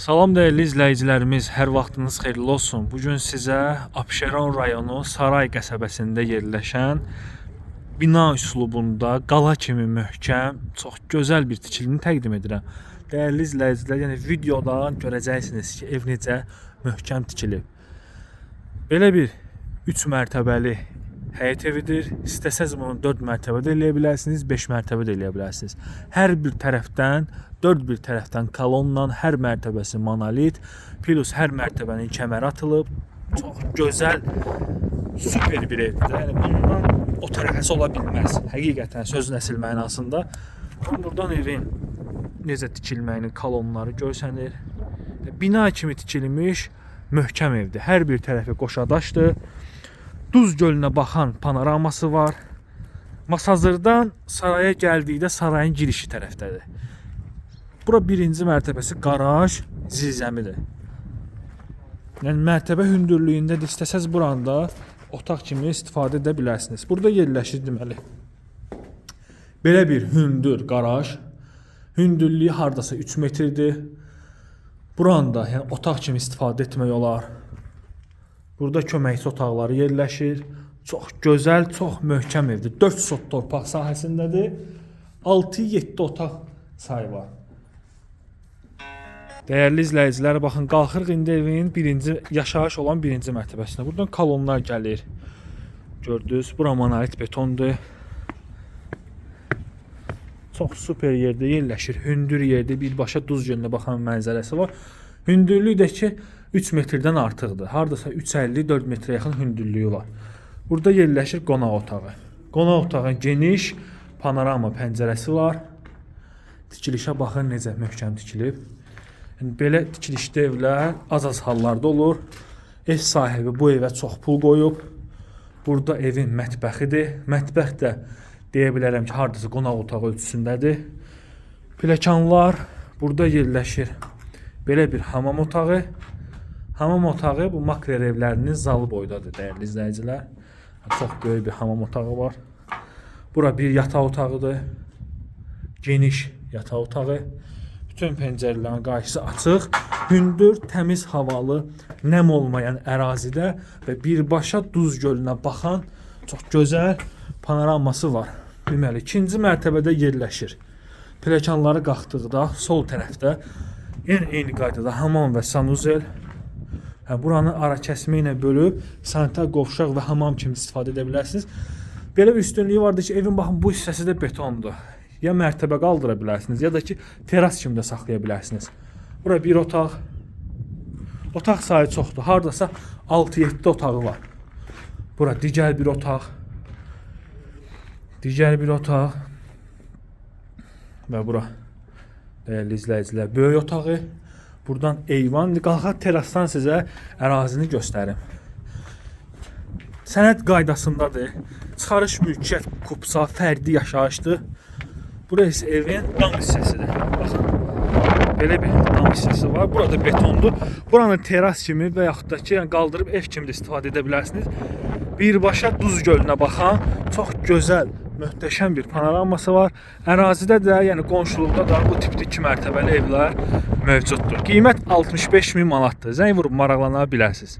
Salam dəyərli izləyicilərimiz, hər vaxtınız xeyirli olsun. Bu gün sizə Abşeron rayonu Saray qəsəbəsində yerləşən bina üslubunda qala kimi möhkəm, çox gözəl bir tikilini təqdim edirəm. Dəyərli izləyicilər, yəni videodan görəcəksiniz ki, ev necə möhkəm tikilib. Belə bir 3 mərtəbəli həyət evidir. İstəsəz bunu 4 mərtəbədə eləyə bilərsiniz, 5 mərtəbədə eləyə bilərsiniz. Hər bir tərəfdən, 4 bir tərəfdən kolonla, hər mərtəbəsi monolit, plus hər mərtəbənin kəməri atılıb. Çox gözəl, super bir evdir. Yəni bundan o tərəfəsi ola bilməz. Həqiqətən sözün əsl mənasında. Buradan evin necə tikilməyinin kolonları görsənir. Bina kimi tikilmiş möhkəm evdir. Hər bir tərəfi qoşadaşdır. Duz gölünə baxan panoraması var. Masazırdan saraya gəldikdə sarayın girişi tərəfdədir. Bura birinci mərtəbəsi qaraj, zirzəmidir. Yəni mərtəbə hündürlüyündə də istəsəz buranda otaq kimi istifadə edə bilərsiniz. Burada yerləşir deməli. Belə bir hündür qaraj. Hündürlüyü hardasa 3 metrdir. Buranda yəni otaq kimi istifadə etmək olar. Burada köməkçi otaqları yerləşir. Çox gözəl, çox möhkəm evdir. 4 sot torpaq sahəsindədir. 6-7 otaq sayı var. Dəyərli izləyicilər, baxın, qalxırıq indi evin birinci yaşayış olan birinci mərtəbəsinə. Buradan kolonlar gəlir. Gördünüz, bura monolit betondur. Çox super yerdə yerləşir. Hündür yerdə birbaşa Duz gölünə baxan mənzərəsi var. Hündürlüyü də ki 3 metrdən artıqdır. Hardasa 3.50-4 metrə yaxın hündürlüyü var. Burada yerləşir qonaq otağı. Qonaq otağı geniş, panorama pəncərəsi var. Tikilişə baxın necə möhkəm tikilib. Yəni belə tikilişdə evlər az-az hallarda olur. Ev sahibi bu evə çox pul qoyub. Burada evin mətbəxidir. Mətbəx də deyə bilərəm ki, hardasa qonaq otağı ölçüsündədir. Pilləkənlər burada yerləşir. Belə bir hamam otağı. Hamam otağı bu makler evlərinin zalı boydadır dəyərli izləyicilər. Çox böyük bir hamam otağı var. Bura bir yataq otağıdır. Geniş yataq otağı. Bütün pəncərələrin qarşısı açıq, hündür, təmiz havalı, nəm olmayan ərazidə və birbaşa Duz gölünə baxan çox gözəl panoraması var. Deməli, ikinci mərtəbədə yerləşir. Pilləkənləri qalxdıqda sol tərəfdə yenə eyni qaydada hamam və sanuzel buranı ara kəsmə ilə bölüb sanitar qovşaq və hamam kimi istifadə edə bilərsiniz. Belə bir üstünlüyü vardır ki, evin baxın bu hissəsi də betondur. Ya mərtəbə qaldıra bilərsiniz, ya da ki, teras kimi də saxlaya bilərsiniz. Bura bir otaq. Otaq sayı çoxdur. Hardasa 6-7 otağı var. Bura digər bir otaq. Digər bir otaq. Və bura dəyərli izləyicilər, böyük otağı. Buradan eyvan, qalxaq terasdan sizə ərazini göstərim. Sənəd qaydasındadır. Çıxarış mülkiyyət kupsa fərdi yaşayışdır. Burası evin dam hissəsidir. Baxın. Belə bir dam hissəsi var. Burada betondur. Buranı teras kimi və yaxud da ki, yəni qaldırıb ev kimi də istifadə edə bilərsiniz. Birbaşa Duz gölünə baxan çox gözəl, möhtəşəm bir panoraması var. Ərazidə də, yəni qonşuluqda da bu tipli 2 mərtəbəli evlər mövcuddur. Qiymət 65 min manatdır. Zəng vurub maraqlana bilərsiniz.